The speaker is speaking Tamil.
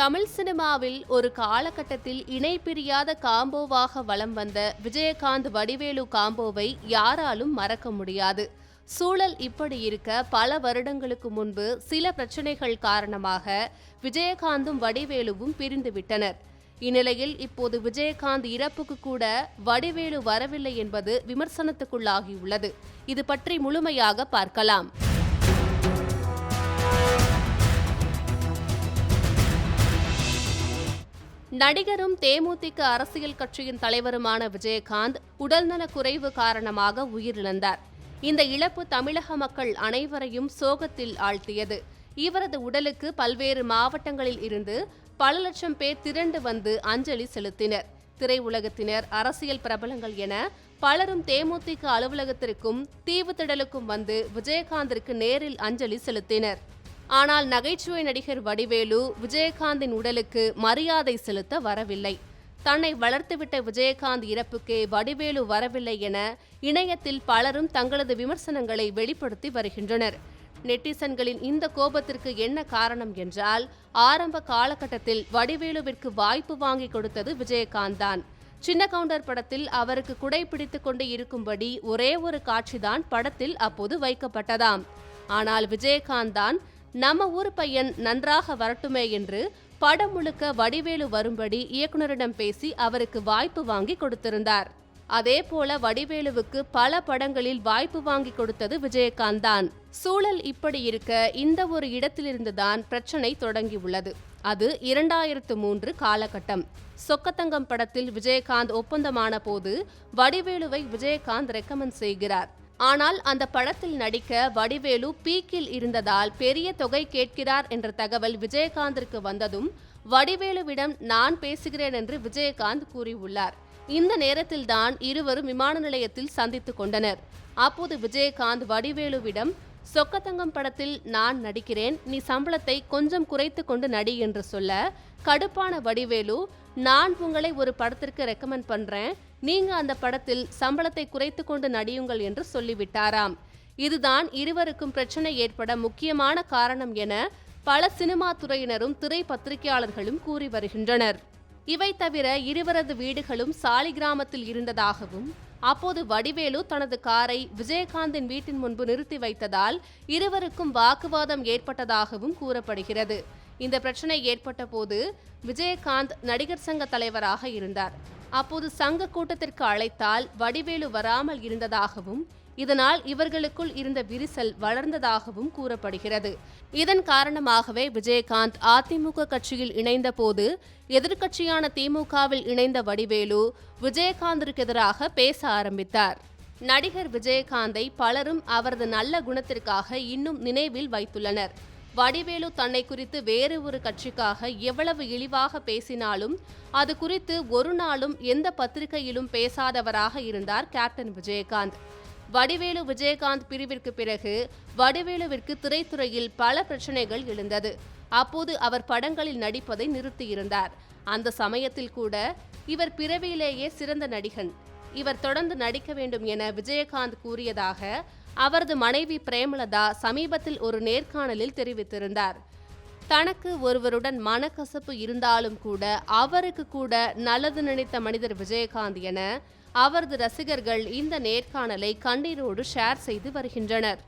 தமிழ் சினிமாவில் ஒரு காலகட்டத்தில் இணை பிரியாத காம்போவாக வலம் வந்த விஜயகாந்த் வடிவேலு காம்போவை யாராலும் மறக்க முடியாது. சூழல் இப்படி இருக்க பல வருடங்களுக்கு முன்பு சில பிரச்சனைகள் காரணமாக விஜயகாந்தும் வடிவேலுவும் பிரிந்துவிட்டனர் இந்நிலையில் இப்போது விஜயகாந்த் இறப்புக்கு கூட வடிவேலு வரவில்லை என்பது விமர்சனத்துக்குள்ளாகியுள்ளது. இது பற்றி முழுமையாக பார்க்கலாம். நடிகரும் தேமுதிக அரசியல் கட்சியின் தலைவருமான விஜயகாந்த் உடல்நலக் குறைவு காரணமாக உயிரிழந்தார். இந்த இழப்பு தமிழக மக்கள் அனைவரையும் சோகத்தில் ஆழ்த்தியது. இவரது உடலுக்கு பல்வேறு மாவட்டங்களில் இருந்து பல லட்சம் பேர் திரண்டு வந்து அஞ்சலி செலுத்தினர். திரையுலகத்தினர் அரசியல் பிரபலங்கள் என பலரும் தேமுதிக அலுவலகத்திற்கும் தீவுத்திடலுக்கும் வந்து விஜயகாந்திற்கு நேரில் அஞ்சலி செலுத்தினர். ஆனால் நகைச்சுவை நடிகர் வடிவேலு விஜயகாந்தின் உடலுக்கு மரியாதை செலுத்த வரவில்லை. தன்னை வளர்த்துவிட்ட விஜயகாந்த் இறப்புக்கே வடிவேலு வரவில்லை என இணையத்தில் பலரும் தங்களது விமர்சனங்களை வெளிப்படுத்தி வருகின்றனர். நெட்டிசன்களின் இந்த கோபத்திற்கு என்ன காரணம் என்றால் ஆரம்ப காலகட்டத்தில் வடிவேலுவிற்கு வாய்ப்பு வாங்கி கொடுத்தது விஜயகாந்த் தான். சின்ன கவுண்டர் படத்தில் அவருக்கு குடை பிடித்து கொண்டு இருக்கும்படி ஒரே ஒரு காட்சிதான் படத்தில் அப்போது வைக்கப்பட்டதாம். ஆனால் விஜயகாந்த் தான் நம்ம ஊர் பையன் நன்றாக வரட்டுமே என்று படம் முழுக்க வடிவேலு வரும்படி இயக்குனரிடம் பேசி அவருக்கு வாய்ப்பு வாங்கி கொடுத்திருந்தார். அதே போல வடிவேலுவுக்கு பல படங்களில் வாய்ப்பு வாங்கி கொடுத்தது விஜயகாந்த் தான் சூழல் இப்படி இருக்க இந்த ஒரு இடத்திலிருந்துதான் பிரச்சனை தொடங்கியுள்ளது அது இரண்டாயிரத்து மூன்று காலகட்டம். சொக்கத்தங்கம் படத்தில் விஜயகாந்த் ஒப்பந்தமான போது வடிவேலுவை விஜயகாந்த் ரெக்கமெண்ட் செய்கிறார். ஆனால் அந்த படத்தில் நடிக்க வடிவேலு பீக்கில் இருந்ததால் பெரிய தொகை கேட்கிறார் என்ற தகவல் விஜயகாந்திற்கு வந்ததும் வடிவேலுவிடம் நான் பேசுகிறேன் என்று விஜயகாந்த் கூறியுள்ளார். இந்த நேரத்தில்தான் இருவரும் விமான நிலையத்தில் சந்தித்து கொண்டனர். அப்போது விஜயகாந்த் வடிவேலுவிடம் சொக்கத்தங்கம் படத்தில் நான் நடிக்கிறேன். நீ சம்பளத்தை கொஞ்சம் குறைத்து கொண்டு நடி என்று சொல்ல கடுப்பான வடிவேலு நான் உங்களை ஒரு படத்திற்கு ரெக்கமெண்ட் பண்றேன். நீங்க அந்த படத்தில் சம்பளத்தை குறைத்து கொண்டு நடியுங்கள் என்று சொல்லிவிட்டாராம். இதுதான் இருவருக்கும் பிரச்சனை ஏற்பட முக்கியமான காரணம் என பல சினிமா துறையினரும் திரை பத்திரிகையாளர்களும் கூறி வருகின்றனர். இவை தவிர இருவரது வீடுகளும் சாலி கிராமத்தில் இருந்ததாகவும் அப்போது வடிவேலு தனது காரை விஜயகாந்தின் வீட்டின் முன்பு நிறுத்தி வைத்ததால் இருவருக்கும் வாக்குவாதம் ஏற்பட்டதாகவும் கூறப்படுகிறது. இந்த பிரச்சனை ஏற்பட்ட போது விஜயகாந்த் நடிகர் சங்க தலைவராக இருந்தார். அப்போது சங்க கூட்டத்திற்கு அழைத்தால் வடிவேலு வராமல் இருந்ததாகவும் இதனால் இவர்களுக்குள் இருந்த விரிசல் வளர்ந்ததாகவும் கூறப்படுகிறது. இதன் காரணமாகவே விஜயகாந்த் அதிமுக கட்சியில் இணைந்த போது எதிர்க்கட்சியான திமுகவில் இணைந்த வடிவேலு விஜயகாந்திற்கு எதிராக பேச ஆரம்பித்தார். நடிகர் விஜயகாந்தை பலரும் அவரது நல்ல குணத்திற்காக இன்னும் நினைவில் வைத்துள்ளனர். வடிவேலு தன்னை குறித்து வேறு ஒரு கட்சிக்காக எவ்வளவு இழிவாக பேசினாலும் அது குறித்து ஒரு நாளும் எந்த பத்திரிகையிலும் பேசாதவராக இருந்தார் கேப்டன் விஜயகாந்த். வடிவேலு விஜயகாந்த் பிரிவிற்கு பிறகு வடிவேலுவிற்கு திரைத்துறையில் பல பிரச்சனைகள் எழுந்தது. அப்போது அவர் படங்களில் நடிப்பதை நிறுத்தியிருந்தார். அந்த சமயத்தில் கூட இவர் பிறவியிலேயே சிறந்த நடிகன். இவர் தொடர்ந்து நடிக்க வேண்டும் என விஜயகாந்த் கூறியதாக அவரது மனைவி பிரேமலதா சமீபத்தில் ஒரு நேர்காணலில் தெரிவித்திருந்தார். தனக்கு ஒருவருடன் மனக்கசப்பு இருந்தாலும் கூட அவருக்கு கூட நல்லது நினைத்த மனிதர் விஜயகாந்த் என அவரது ரசிகர்கள் இந்த நேர்காணலை கண்ணீரோடு ஷேர் செய்து வருகின்றனர்.